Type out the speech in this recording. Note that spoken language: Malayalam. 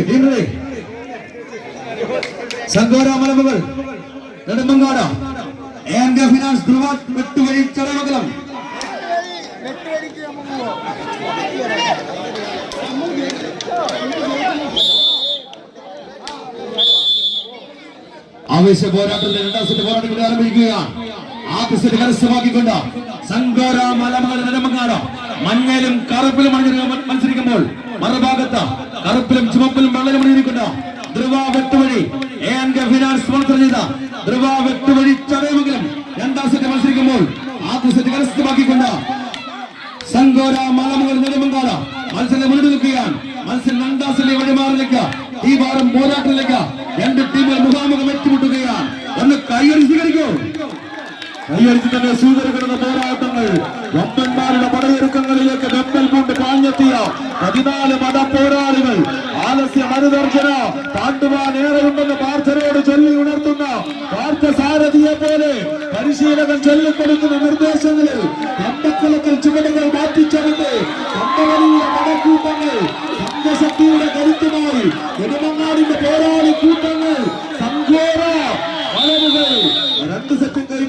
ടീം ടീം സംഘോര മലമുകൾ നെടുമ്പങ്കാട എന്റെ ഫിനാൻസ് ധ്രുവ വെട്ടുവഴി ചടമംഗലം ആവേശ പോരാട്ടത്തിൽ രണ്ടാം സെറ്റ് പോരാട്ടങ്ങൾ ആരംഭിക്കുകയാണ് ആദ്യ സെറ്റ് കരസ്ഥമാക്കിക്കൊണ്ട് സംഘോര മലമകൾ നെടുമ്പങ്കാട മഞ്ഞയിലും കറുപ്പിലും മത്സരിക്കുമ്പോൾ മറുഭാഗത്ത് കറുപ്പിലും ചുമപ്പിലും വെള്ളയിലും അണിഞ്ഞിരിക്കുന്ന Dhruva Vettuvazhi A N K finance sponsor ചെയ്ത ധ്രുവ വെട്ടുവഴി ചടയുമെങ്കിലും രണ്ടാം സെറ്റ് മത്സരിക്കുമ്പോൾ ആദ്യ സെറ്റ് കരസ്ഥമാക്കിക്കൊണ്ട് സംഘോര മലമുകൾ നെടുമങ്കാല മത്സരം മുന്നിട്ട് നിൽക്കുകയാണ്. മത്സരം രണ്ടാം സെറ്റ് വഴിമാറിലേക്ക് ഈ വാരം പോരാട്ടത്തിലേക്ക് രണ്ട് ടീമുകൾ മുഖാമുഖം ഏറ്റുമുട്ടുകയാണ്. ഒന്ന് കൈയടി സ്വീകരിക്കൂ. കൈയടിച്ച് തന്നെ സ്വീകരിക്കുന്ന പോരാട്ടങ്ങൾ വമ്പന്മാരുടെ പടയൊരുക്കങ്ങളിലേക്ക് വെമ്പൽ കൊണ്ട് പാഞ്ഞെത്തിയ പതിനാല് മത പോരാളികൾ ആലസ്യ അനുദർശന താണ്ടുവാൻ ഏറെയുണ്ടെന്ന് പാർത്ഥനോട് ചൊല്ലി ഉണർത്തുന്ന പാർത്ഥസാരഥിയെ പോലെ പരിശീലകൻ ചൊല്ലിക്കൊടുക്കുന്ന നിർദ്ദേശങ്ങളിൽ അമ്പക്കുളത്തിൽ ചുവടുകൾ മാറ്റിച്ചെടുത്ത് കമ്പവലിയുടെ പടക്കൂട്ടങ്ങൾ സംഘശക്തിയുടെ കരുത്തുമായി നെടുമങ്ങാടിന്റെ പോരാളി കൂട്ടങ്ങൾ സംഘോര വളരുകൾ രണ്ട് സെറ്റും കൈ